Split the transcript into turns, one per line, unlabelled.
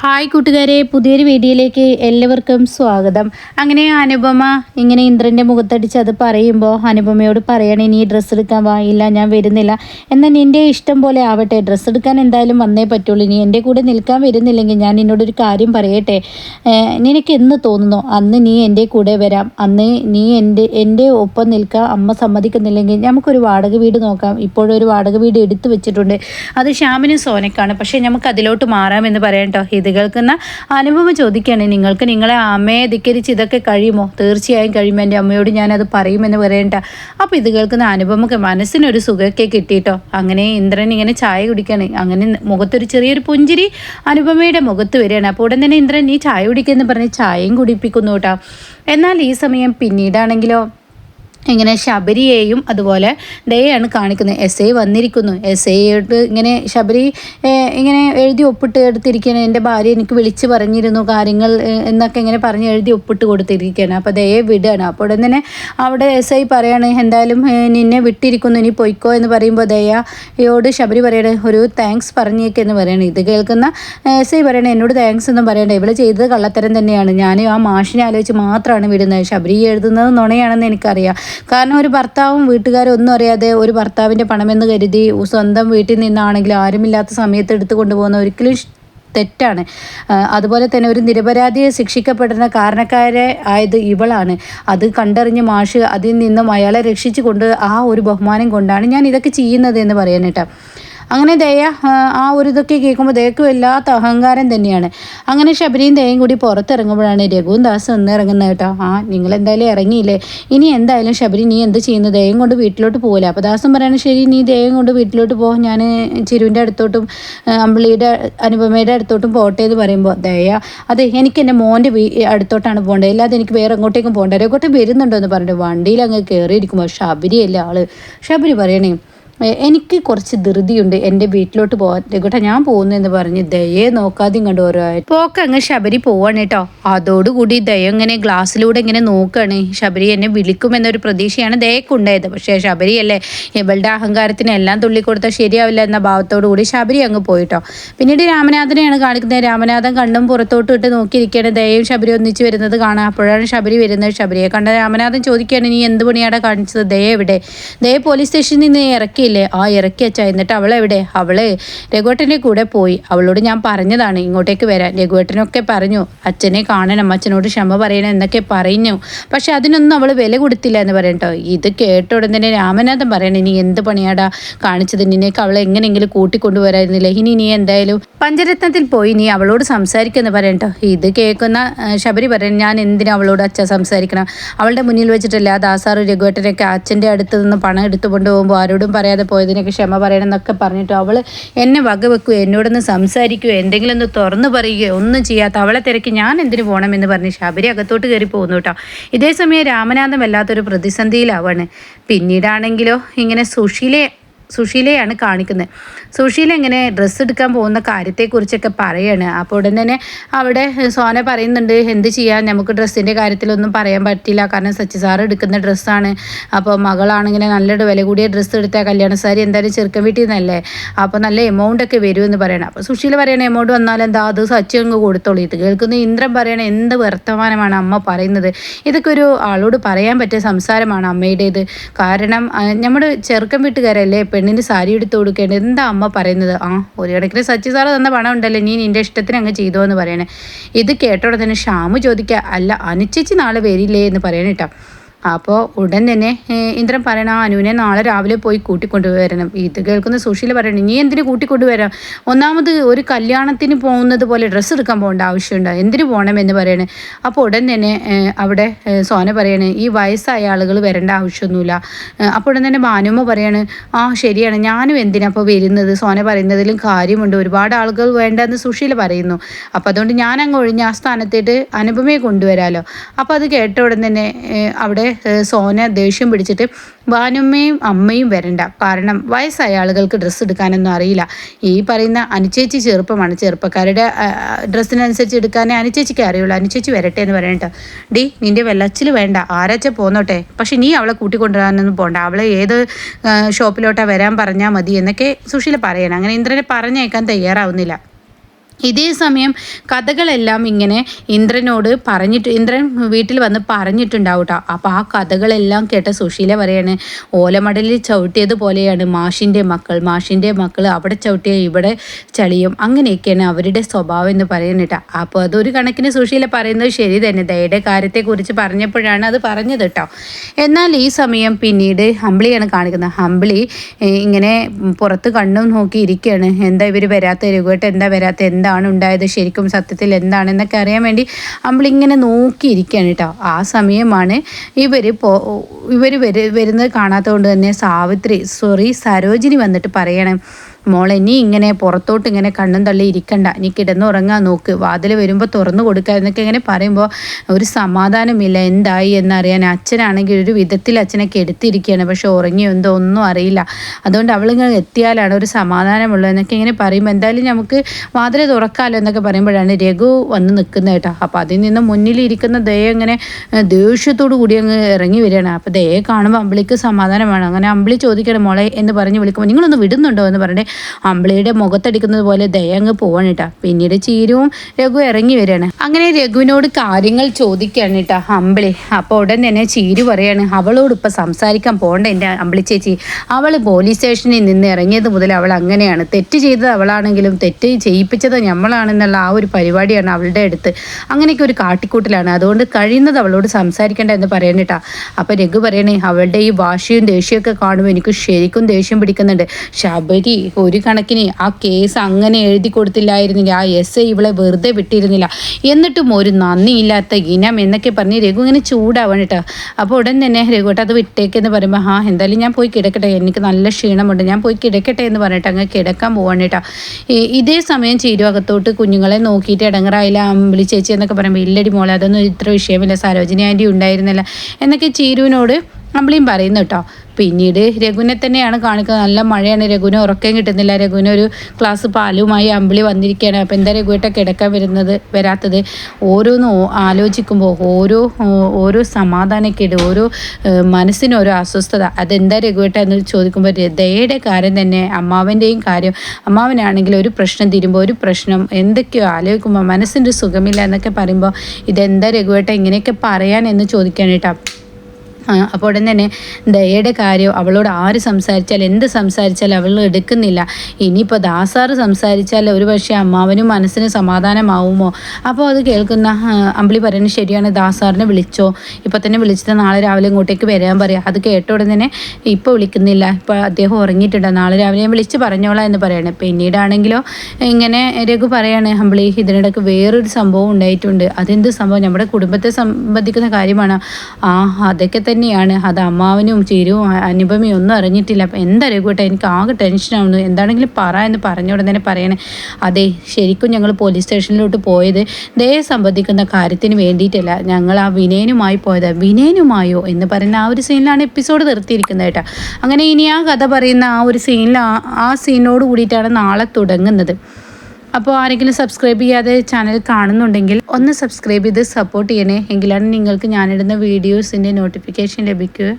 Hi കൂട്ടുകാരെ പുതിയൊരു വീഡിയോയിലേക്ക് എല്ലാവർക്കും സ്വാഗതം. അങ്ങനെ അനുപമ ഇങ്ങനെ ഇന്ദ്രന്റെ മുഖത്തടിച്ച് അത് പറയുമ്പോൾ അനുപമയോട് പറയണേ നീ ഡ്രസ്സ് എടുക്കാൻ വായില്ല ഞാൻ വരുന്നില്ല. എന്നാൽ നിന്റെ ഇഷ്ടം പോലെ ആവട്ടെ ഡ്രസ്സ് എടുക്കാൻ എന്തായാലും വന്നേ പറ്റുള്ളൂ. നീ എന്റെ കൂടെ നിൽക്കാൻ വരുന്നില്ലെങ്കിൽ ഞാൻ നിന്നോടൊരു കാര്യം പറയട്ടെ? നിനക്ക് എന്ന് തോന്നുന്നു? അന്ന് നീ എന്റെ കൂടെ വരാം. അന്ന് നീ എന്റെ എന്റെ ഒപ്പം നിൽക്കാൻ അമ്മ സമ്മതിക്കുന്നില്ലെങ്കിൽ നമുക്കൊരു വാടക വീട് നോക്കാം. ഇപ്പോഴൊരു വാടക വീട് എടുത്തു വെച്ചിട്ടുണ്ട്. അത് ശ്യാമിനും സോനക്കാണ് പക്ഷേ നമുക്ക് അതിലോട്ട് മാറാമെന്ന് പറയാം കേട്ടോ. ഇത് കേൾക്കുന്ന അനുഭവം ചോദിക്കുകയാണ്. നിങ്ങൾക്ക് നിങ്ങളെ അമ്മയെ ധിക്കരിച്ച് ഇതൊക്കെ കഴിയുമോ? തീർച്ചയായും കഴിയുമോ എന്റെ അമ്മയോട് ഞാനത് പറയുമെന്ന് പറയണ്ട. അപ്പോൾ ഇത് കേൾക്കുന്ന അനുഭവമൊക്കെ മനസ്സിനൊരു സുഖമൊക്കെ കിട്ടിയിട്ടോ? അങ്ങനെ ഇന്ദ്രൻ ഇങ്ങനെ ചായ കുടിക്കുകയാണ്. അങ്ങനെ മുഖത്തൊരു ചെറിയൊരു പുഞ്ചിരി അനുപമയുടെ മുഖത്ത് വരികയാണ്. അപ്പോൾ ഉടൻ തന്നെ ഇന്ദ്രൻ നീ ചായ കുടിക്കുക എന്ന് പറഞ്ഞ് ചായയും കുടിപ്പിക്കുന്നു കേട്ടോ. എന്നാൽ ഈ സമയം പിന്നീടാണെങ്കിലോ? ഇങ്ങനെ ശബരിയെയും അതുപോലെ ദയാണ് കാണിക്കുന്നത്. എസ് ഐ വന്നിരിക്കുന്നു. എസ് ഐയോട്ട് ഇങ്ങനെ ശബരി ഇങ്ങനെ എഴുതി ഒപ്പിട്ട് എടുത്തിരിക്കുകയാണ്. എന്റെ ഭാര്യ എനിക്ക് വിളിച്ച് പറഞ്ഞിരുന്നു കാര്യങ്ങൾ എന്നൊക്കെ ഇങ്ങനെ പറഞ്ഞ് എഴുതി ഒപ്പിട്ട് കൊടുത്തിരിക്കുകയാണ്. അപ്പോൾ ദയെ വിടുകയാണ് അപ്പോൾ ഉടൻ തന്നെ അവിടെ എസ് ഐ പറയാണ് എന്തായാലും നിന്നെ വിട്ടിരിക്കുന്നു. ഇനി പൊയ്ക്കോ എന്ന് പറയുമ്പോൾ ദയയോട് ശബരി പറയണേ ഒരു താങ്ക്സ് പറഞ്ഞേക്കെന്ന് പറയണേ. ഇത് കേൾക്കുന്ന എസ് ഐ പറയണേ എന്നോട് താങ്ക്സ് ഒന്നും പറയണ്ട. ഇവിടെ ചെയ്തത് കള്ളത്തരം തന്നെയാണ്. ഞാൻ ആ മാഷിനെ ആലോചിച്ച് മാത്രമാണ് വിടുന്നത്. ശബരി എഴുതുന്നത് നുണയാണെന്ന് എനിക്കറിയാം. കാരണം ഒരു ഭർത്താവും വീട്ടുകാരും ഒന്നും അറിയാതെ ഒരു ഭർത്താവിന്റെ പണമെന്ന് കരുതി സ്വന്തം വീട്ടിൽ നിന്നാണെങ്കിൽ ആരുമില്ലാത്ത സമയത്ത് എടുത്തു കൊണ്ടുപോകുന്ന ഒരിക്കലും തെറ്റാണ്. അതുപോലെ തന്നെ ഒരു നിരപരാധിയെ ശിക്ഷിക്കപ്പെടുന്ന കാരണക്കാരെ ആയത് ഇവളാണ്. അത് കണ്ടറിഞ്ഞ് മാഷ് അതിൽ നിന്നും അയാളെ രക്ഷിച്ചു കൊണ്ട് ആ ഒരു ബഹുമാനം കൊണ്ടാണ് ഞാൻ ഇതൊക്കെ ചെയ്യുന്നത് എന്ന് പറയാനേട്ടാ അങ്ങനെ ദയ ആ, ഒരു ഇതൊക്കെ കേൾക്കുമ്പോൾ ദയക്ക് വല്ലാത്ത അഹങ്കാരം തന്നെയാണ്. അങ്ങനെ ശബരിയും ദയയും കൂടി പുറത്തിറങ്ങുമ്പോഴാണ് രഘുവും ദാസും ഒന്ന് ഇറങ്ങുന്നത് കേട്ടോ. ആ നിങ്ങൾ എന്തായാലും ഇറങ്ങിയില്ലേ? ഇനി എന്തായാലും ശബരി നീ എന്ത് ചെയ്യുന്നു? ദയം കൊണ്ട് വീട്ടിലോട്ട് പോകില്ല അപ്പോൾ ദാസും പറയണ ശരി നീ ദയം കൊണ്ട് വീട്ടിലോട്ട് പോ. ഞാൻ ചിരുവിന്റെ അടുത്തോട്ടും അമ്പിളിയുടെ അനുപമയുടെ അടുത്തോട്ടും പോട്ടെ എന്ന് പറയുമ്പോൾ ദയ അതെ എനിക്ക് എന്റെ മോന്റെ അടുത്തോട്ടാണ് പോകേണ്ടത് അല്ലാതെ എനിക്ക് വേറെ എങ്ങോട്ടേക്കും പോകേണ്ട രഘോട്ടം വരുന്നുണ്ടോ? എന്ന് പറഞ്ഞിട്ട് വണ്ടിയിൽ അങ്ങ് കയറിയിരിക്കുമ്പോൾ ശബരിയല്ല ആൾ? ശബരി പറയണേ "എ, എനിക്ക് കുറച്ച് ധൃതിയുണ്ട് എന്റെ വീട്ടിലോട്ട് പോകാൻ കേട്ടോ ഞാൻ പോകുന്നു എന്ന് പറഞ്ഞ് ദയെ നോക്കാതെ ഇങ്ങോട്ട് ഓരോ. പോക്ക് അങ്ങ് ശബരി പോവാണ് കേട്ടോ. അതോടുകൂടി ദയ ഇങ്ങനെ ഗ്ലാസ്സിലൂടെ ഇങ്ങനെ നോക്കുകയാണ് ശബരി എന്നെ വിളിക്കുമെന്നൊരു പ്രതീക്ഷയാണ് ദയക്കുണ്ടായത്. പക്ഷേ ശബരിയല്ലേ? ഇവളുടെ അഹങ്കാരത്തിന് എല്ലാം തുള്ളിക്കൊടുത്താൽ ശരിയാവില്ല എന്ന ഭാവത്തോടു കൂടി ശബരി അങ്ങ് പോയിട്ടോ. പിന്നീട് രാമനാഥനെയാണ് കാണിക്കുന്നത്. രാമനാഥൻ കണ്ണും പുറത്തോട്ട് ഇട്ട് നോക്കിയിരിക്കുകയാണ്. ദയയും ശബരി ഒന്നിച്ച് വരുന്നത് കാണാം. അപ്പോഴാണ് ശബരി വരുന്നത്. ശബരിയെ കണ്ട രാമനാഥൻ ചോദിക്കുകയാണ് നീ എന്ത് പണിയാണ് കാണിച്ചത്? ദയ എവിടെ? ദയ പോലീസ് സ്റ്റേഷനിൽ നിന്ന് ഇറക്കിയില്ലേ ആ ഇറക്കി അച്ഛാ എന്നിട്ട് അവളെവിടെ? അവൾ രഘുവേട്ടന്റെ കൂടെ പോയി. അവളോട് ഞാൻ പറഞ്ഞതാണ് ഇങ്ങോട്ടേക്ക് വരാൻ. രഘുവേട്ടനൊക്കെ പറഞ്ഞു അച്ഛനെ കാണണം അച്ഛനോട് ക്ഷമ പറയണം എന്നൊക്കെ പറഞ്ഞു. പക്ഷെ അതിനൊന്നും അവൾ വില കൊടുത്തില്ല എന്ന് പറയട്ടോ ഇത് കേട്ട ഉടൻ തന്നെ രാമനാഥൻ പറയണേ നീ എന്ത് പണിയാടാ കാണിച്ചത്? നിന്നേക്ക് അവളെ എങ്ങനെയെങ്കിലും കൂട്ടിക്കൊണ്ടുവരായിരുന്നില്ല ഇനി നീ എന്തായാലും? പഞ്ചരത്നത്തിൽ പോയി നീ അവളോട് സംസാരിക്കുന്നു പറയട്ടോ ഇത് കേൾക്കുന്ന ശബരി പറയണം ഞാൻ എന്തിനാ അവളോട് അച്ഛ സംസാരിക്കണം? അവളുടെ മുന്നിൽ വെച്ചിട്ടല്ല ആ ദാസാറും രഘുവേട്ടനൊക്കെ അച്ഛന്റെ അടുത്ത് നിന്ന് പണം എടുത്തുകൊണ്ട് പോകുമ്പോൾ ആരോടും പറയാതെ പോയതിനൊക്കെ ക്ഷമ പറയണം എന്നൊക്കെ പറഞ്ഞിട്ട് അവൾ എന്നെ വകവെക്കുകയോ എന്നോടൊന്ന് സംസാരിക്കുകയോ എന്തെങ്കിലും ഒന്ന് തുറന്നു പറയുകയോ ഒന്നും ചെയ്യാത്ത അവളെ തിരക്കി ഞാൻ എന്തിനു പോകണമെന്ന് പറഞ്ഞ് ശബരി അകത്തോട്ട് കയറി പോകുന്നു കേട്ടോ. ഇതേ സമയം രാമനാഥൻ വല്ലാത്തൊരു പ്രതിസന്ധിയിലാവാണ്. പിന്നീടാണെങ്കിലോ ഇങ്ങനെ സുശീലയെ സുശീലയാണ് കാണിക്കുന്നത്. സുശീല ഇങ്ങനെ ഡ്രസ്സ് എടുക്കാൻ പോകുന്ന കാര്യത്തെക്കുറിച്ചൊക്കെ പറയാണ്. അപ്പോൾ ഉടൻ തന്നെ അവിടെ സോന പറയുന്നുണ്ട് എന്ത് ചെയ്യാൻ നമുക്ക് ഡ്രസ്സിന്റെ കാര്യത്തിലൊന്നും പറയാൻ പറ്റില്ല. കാരണം സച്ചി സാർ എടുക്കുന്ന ഡ്രസ്സാണ്. അപ്പോൾ മകളാണെങ്കിൽ നല്ല വില കൂടിയ ഡ്രസ്സ് എടുത്താൽ കല്യാണ സാരി എന്തായാലും ചെറുക്കൻ വീട്ടിൽ നിന്നല്ലേ? അപ്പോൾ നല്ല എമൗണ്ട് ഒക്കെ വരുമെന്ന് പറയണം. അപ്പോൾ സുശീല പറയണ എമൗണ്ട് വന്നാൽ എന്താ? അത് സച്ചി അങ്ങ് കൊടുത്തോളൂ. ഇത് കേൾക്കുന്ന ഇന്ദ്രൻ പറയണ എന്ത് വർത്തമാനമാണ് അമ്മ പറയുന്നത്? ഇതൊക്കെ ഒരു ആളോട് പറയാൻ പറ്റിയ സംസാരമാണ് അമ്മയുടേത്. കാരണം നമ്മുടെ ചെറുക്കൻ വീട്ടുകാരല്ലേ? പെണ്ണിന് സാരി എടുത്ത് കൊടുക്കേണ്ടത് എന്താ അമ്മ പറയുന്നത്? ആ ഒരു കണക്കിന് സച്ചി സാറ് തന്ന പണം ഉണ്ടല്ലേ? നീ നിന്റെ ഇഷ്ടത്തിന് അങ്ങ് ചെയ്തോ എന്ന് പറയണേ. ഇത് കേട്ടോടെ തന്നെ ഷാമു ചോദിക്കുക അല്ല അനുചേച്ചി നാളെ വരില്ലേ? എന്ന് പറയണ കേട്ടോ അപ്പോൾ ഉടൻ തന്നെ ഇന്ദ്രൻ പറയണ അനുവിനെ നാളെ രാവിലെ പോയി കൂട്ടിക്കൊണ്ടുവരണം. ഇത് കേൾക്കുന്ന സുശീല പറയണം നീ എന്തിനു കൂട്ടിക്കൊണ്ടുവരാം? ഒന്നാമത് ഒരു കല്യാണത്തിന് പോകുന്നത് പോലെ ഡ്രസ്സ് എടുക്കാൻ പോകേണ്ട ആവശ്യമുണ്ടോ? എന്തിനു പോകണം എന്ന് പറയണേ? അപ്പോൾ ഉടൻ തന്നെ അവിടെ സോന പറയണേ ഈ വയസ്സായ ആളുകൾ വരേണ്ട ആവശ്യമൊന്നുമില്ല. അപ്പോൾ ഉടൻ തന്നെ ഭാനുമ്മ പറയാണ് ആ ശരിയാണ് ഞാനും എന്തിനാ അപ്പോൾ വരുന്നത്? സോന പറയുന്നതിലും കാര്യമുണ്ട്. ഒരുപാട് ആളുകൾ വേണ്ടെന്ന് സുശീല പറയുന്നു. അപ്പോൾ അതുകൊണ്ട് ഞാൻ അങ്ങ് ഒഴിഞ്ഞ് ആ സ്ഥാനത്തേട്ട് അനുപമയെ കൊണ്ടുവരാമല്ലോ അപ്പോൾ അത് കേട്ട ഉടൻ തന്നെ അവിടെ സോന ദേഷ്യം പിടിച്ചിട്ട് വാനമ്മയും അമ്മയും വരണ്ട. കാരണം വയസ്സായ ആളുകൾക്ക് ഡ്രസ്സ് എടുക്കാനൊന്നും അറിയില്ല. ഈ പറയുന്ന അനുചേച്ചി ചെറുപ്പമാണ്. ചെറുപ്പക്കാരുടെ ഡ്രസ്സിനനുസരിച്ച് എടുക്കാനേ അനുചേച്ചിക്ക് അറിയുള്ളൂ. അനുചേച്ചി വരട്ടെ എന്ന് പറയണ്ട ഡി നിന്റെ വെള്ളച്ചിൽ വേണ്ട. ആരാച്ച പോന്നോട്ടെ? പക്ഷെ നീ അവളെ കൂട്ടിക്കൊണ്ടുവരാനൊന്നും പോണ്ട. അവളെ ഏത് ഷോപ്പിലോട്ടാ വരാൻ പറഞ്ഞാൽ മതി എന്നൊക്കെ സുശീല പറയണം. അങ്ങനെ ഇന്ദ്രനെ പറഞ്ഞേക്കാൻ തയ്യാറാവുന്നില്ല. ഇതേ സമയം കഥകളെല്ലാം ഇങ്ങനെ ഇന്ദ്രനോട് പറഞ്ഞിട്ട് ഇന്ദ്രൻ വീട്ടിൽ വന്ന് പറഞ്ഞിട്ടുണ്ടാവും കേട്ടോ അപ്പോൾ ആ കഥകളെല്ലാം കേട്ട സുശീല പറയാണ് ഓലമടലിൽ ചവിട്ടിയതുപോലെയാണ് മാഷിന്റെ മക്കൾ മാഷിന്റെ മക്കൾ അവിടെ ചവിട്ടിയ ഇവിടെ ചളിയും അങ്ങനെയൊക്കെയാണ് അവരുടെ സ്വഭാവം എന്ന് പറയുന്നിട്ടാ അപ്പോൾ അതൊരു കണക്കിന് സുശീല പറയുന്നത് ശരി തന്നെ. ദയയുടെ കാര്യത്തെക്കുറിച്ച് പറഞ്ഞപ്പോഴാണ് അത് പറഞ്ഞത് കേട്ടോ. എന്നാൽ ഈ സമയം പിന്നീട് ഹംബ്ലിയാണ് കാണിക്കുന്നത്. ഹംബ്ലി ഇങ്ങനെ പുറത്ത് കണ്ണും നോക്കി ഇരിക്കുകയാണ്. എന്താ ഇവർ വരാത്ത രഘുവേട്ട് എന്താ വരാത്ത എന്താ എന്താണ് ഉണ്ടായത് ശരിക്കും സത്യത്തിൽ എന്താണെന്നൊക്കെ അറിയാൻ വേണ്ടി നമ്മളിങ്ങനെ നോക്കിയിരിക്കുകയാണ് കേട്ടോ. ആ സമയമാണ് ഇവർ പോ ഇവർ വരുന്നത് കാണാത്തതുകൊണ്ട് തന്നെ സാവിത്രി സോറി സരോജിനി വന്നിട്ട് പറയണം മോളെ നീ ഇങ്ങനെ പുറത്തോട്ട് ഇങ്ങനെ കണ്ണും തള്ളി ഇരിക്കണ്ട. നീ കിടന്നുറങ്ങാൻ നോക്ക്. വാതിൽ വരുമ്പോൾ തുറന്നു കൊടുക്കുക എന്നൊക്കെ ഇങ്ങനെ പറയുമ്പോൾ ഒരു സമാധാനമില്ല. എന്തായി എന്നറിയാൻ അച്ഛനാണെങ്കിൽ ഒരു വിധത്തിൽ അച്ഛനെ കെടുത്തിരിക്കുകയാണ് പക്ഷെ ഉറങ്ങിയോ എന്തോ ഒന്നും അറിയില്ല. അതുകൊണ്ട് അവളിങ്ങനെ എത്തിയാലാണ് ഒരു സമാധാനമുള്ളത് എന്നൊക്കെ ഇങ്ങനെ പറയുമ്പോൾ എന്തായാലും നമുക്ക് വാതിൽ തുറക്കാമല്ലോ എന്നൊക്കെ പറയുമ്പോഴാണ് രഘു വന്ന് നിൽക്കുന്നത് കേട്ടോ. അപ്പോൾ അതിൽ നിന്ന് മുന്നിലിരിക്കുന്ന ദയ ഇങ്ങനെ ദേഷ്യത്തോടു കൂടി അങ്ങ് ഇറങ്ങി വരികയാണ്. അപ്പോൾ ദയെ കാണുമ്പോൾ അമ്പിളിക്ക് സമാധാനമാണ്. അങ്ങനെ അമ്പിളി ചോദിക്കണം മോളെ എന്ന് പറഞ്ഞ് വിളിക്കുമ്പോൾ നിങ്ങളൊന്ന് വിടുന്നുണ്ടോ? എന്ന് പറഞ്ഞിട്ട് അമ്പിളിയുടെ മുഖത്തടിക്കുന്നത് പോലെ ദയ അങ്ങ് പോവാണ് കേട്ടാ പിന്നീട് ചീരുവും രഘു ഇറങ്ങി വരികയാണ്. അങ്ങനെ രഘുവിനോട് കാര്യങ്ങൾ ചോദിക്കുകയാണ് കേട്ടാ അമ്പിളി. അപ്പോൾ ഉടൻ തന്നെ ചീരു പറയാണ് അവളോട് ഇപ്പം സംസാരിക്കാൻ പോകണ്ട എന്റെ അമ്പിളി ചേച്ചി. അവൾ പോലീസ് സ്റ്റേഷനിൽ നിന്ന് ഇറങ്ങിയത് മുതൽ അവൾ അങ്ങനെയാണ്. തെറ്റ് ചെയ്തത് അവളാണെങ്കിലും തെറ്റ് ചെയ്യിപ്പിച്ചത് നമ്മളാണെന്നുള്ള ആ ഒരു പരിപാടിയാണ് അവളുടെ അടുത്ത്. അങ്ങനെയൊക്കെ ഒരു കാട്ടിക്കൂട്ടിലാണ്. അതുകൊണ്ട് കഴിയുന്നത് അവളോട് സംസാരിക്കേണ്ട എന്ന് പറയണിട്ടാ അപ്പോൾ രഘു പറയണേ അവളുടെ ഈ വാശിയും ദേഷ്യമൊക്കെ കാണുമ്പോൾ എനിക്ക് ശരിക്കും ദേഷ്യം പിടിക്കുന്നുണ്ട്. ശബരി ഒരു കണക്കിന് ആ കേസ് അങ്ങനെ എഴുതി കൊടുത്തില്ലായിരുന്നില്ല ആ എസ് ഐ ഇവളെ വെറുതെ വിട്ടിരുന്നില്ല. എന്നിട്ടും ഒരു നന്ദിയില്ലാത്ത ഇനം എന്നൊക്കെ പറഞ്ഞ് രഘു ഇങ്ങനെ ചൂടാവണം കേട്ടോ. അപ്പോൾ ഉടൻ തന്നെ രഘുട്ട് അത് വിട്ടേക്കെന്ന് പറയുമ്പോൾ ആ എന്തായാലും ഞാൻ പോയി കിടക്കട്ടെ. എനിക്ക് നല്ല ക്ഷീണമുണ്ട്. ഞാൻ പോയി കിടക്കട്ടെ എന്ന് പറഞ്ഞിട്ട് അങ്ങ് കിടക്കാൻ പോവാണ് കേട്ടോ. ഇതേ സമയം ചീരുവകത്തോട്ട് കുഞ്ഞുങ്ങളെ നോക്കിയിട്ട് ഇടങ്ങറായില്ല അമ്പിളി ചേച്ചി എന്നൊക്കെ പറയുമ്പോൾ ഇല്ലടി മോളെ അതൊന്നും ഇത്ര വിഷയമില്ല. സരോജിനി ആന്റി ഉണ്ടായിരുന്നില്ല. എന്നൊക്കെ ചീരുവിനോട് അമ്പിളിയും പറയുന്നു കേട്ടോ. പിന്നീട് രഘുവിനെ തന്നെയാണ് കാണിക്കുന്നത് നല്ല മഴയാണ്. രഘുവിന് ഉറക്കം കിട്ടുന്നില്ല. രഘുവിന് ഒരു ക്ലാസ് പാലുമായി അമ്പിളി വന്നിരിക്കുകയാണ്. അപ്പോൾ എന്താ രഘുവേട്ട കിടക്കാൻ വരുന്നത് വരാത്തത്? ഓരോന്ന് ആലോചിക്കുമ്പോൾ ഓരോ ഓരോ സമാധാനക്കേട് ഓരോ മനസ്സിന് ഓരോ അസ്വസ്ഥത. അതെന്താ രഘുവേട്ട എന്ന് ചോദിക്കുമ്പോൾ ദയയുടെ കാര്യം തന്നെ അമ്മാവന്റെയും കാര്യം. അമ്മാവനാണെങ്കിൽ ഒരു പ്രശ്നം തീരുമ്പോൾ ഒരു പ്രശ്നം. എന്തൊക്കെയോ ആലോചിക്കുമ്പോൾ മനസ്സിന്റെ സുഖമില്ല എന്നൊക്കെ പറയുമ്പോൾ ഇതെന്താ രഘുവേട്ട ഇങ്ങനെയൊക്കെ പറയാൻ എന്ന് ചോദിക്കാൻ കേട്ടോ. അപ്പോൾ ഉടൻ തന്നെ ദയയുടെ കാര്യം അവളോട് ആര് സംസാരിച്ചാൽ എന്ത് സംസാരിച്ചാൽ അവൾ എടുക്കുന്നില്ല. ഇനിയിപ്പോൾ ദാസാറ് സംസാരിച്ചാൽ ഒരു പക്ഷേ അമ്മാവനും മനസ്സിന് സമാധാനമാവുമോ? അപ്പോൾ അത് കേൾക്കുന്ന അമ്പിളി പറയുന്നത് ശരിയാണ്. ദാസാറിനെ വിളിച്ചോ? ഇപ്പോൾ തന്നെ വിളിച്ചിട്ട് നാളെ രാവിലെ ഇങ്ങോട്ടേക്ക് വരാൻ പറയാം. അത് കേട്ട ഉടൻ തന്നെ ഇപ്പോൾ വിളിക്കുന്നില്ല. ഇപ്പോൾ അദ്ദേഹം ഉറങ്ങിയിട്ടുണ്ട്. നാളെ രാവിലെ ഞാൻ വിളിച്ച് പറഞ്ഞോളാം എന്ന് പറയണം. പിന്നീടാണെങ്കിലോ ഇങ്ങനെ രഘു പറയാണ് അമ്പിളി ഇതിനിടയ്ക്ക് വേറൊരു സംഭവം ഉണ്ടായിട്ടുണ്ട്. അതെന്ത് സംഭവം? നമ്മുടെ കുടുംബത്തെ സംബന്ധിക്കുന്ന കാര്യമാണ്. ആ അതൊക്കെ തന്നെയാണ്. അത് അമ്മാവനും ചേരുവും അനുപമയും ഒന്നും അറിഞ്ഞിട്ടില്ല. അപ്പം എന്തറിയൂട്ടെ എനിക്ക് ആകെ ടെൻഷനാവുന്നു എന്താണെങ്കിലും പറ എന്ന് പറഞ്ഞോട് തന്നെ പറയണേ. അതെ ശരിക്കും ഞങ്ങൾ പോലീസ് സ്റ്റേഷനിലോട്ട് പോയത് ദേ സംബന്ധിക്കുന്ന കാര്യത്തിന് വേണ്ടിയിട്ടല്ല. ഞങ്ങൾ ആ വിനയനുമായി പോയത്. വിനയനുമായോ എന്ന് പറയുന്ന ആ ഒരു സീനിലാണ് എപ്പിസോഡ് നിർത്തിയിരിക്കുന്നത് കേട്ടോ. അങ്ങനെ ഇനി ആ കഥ പറയുന്ന ആ ഒരു സീനിൽ ആ സീനോട് കൂടിയിട്ടാണ് നാളെ തുടങ്ങുന്നത്. അപ്പോൾ ആരെങ്കിലും സബ്സ്ക്രൈബ് ചെയ്യാതെ ചാനൽ കാണുന്നുണ്ടെങ്കിൽ ഒന്ന് സബ്സ്ക്രൈബ് ചെയ്ത് സപ്പോർട്ട് ചെയ്യണേ. എങ്കിലാണ് നിങ്ങൾക്ക് ഞാനിടുന്ന വീഡിയോസിന്റെ നോട്ടിഫിക്കേഷൻ ലഭിക്കുക.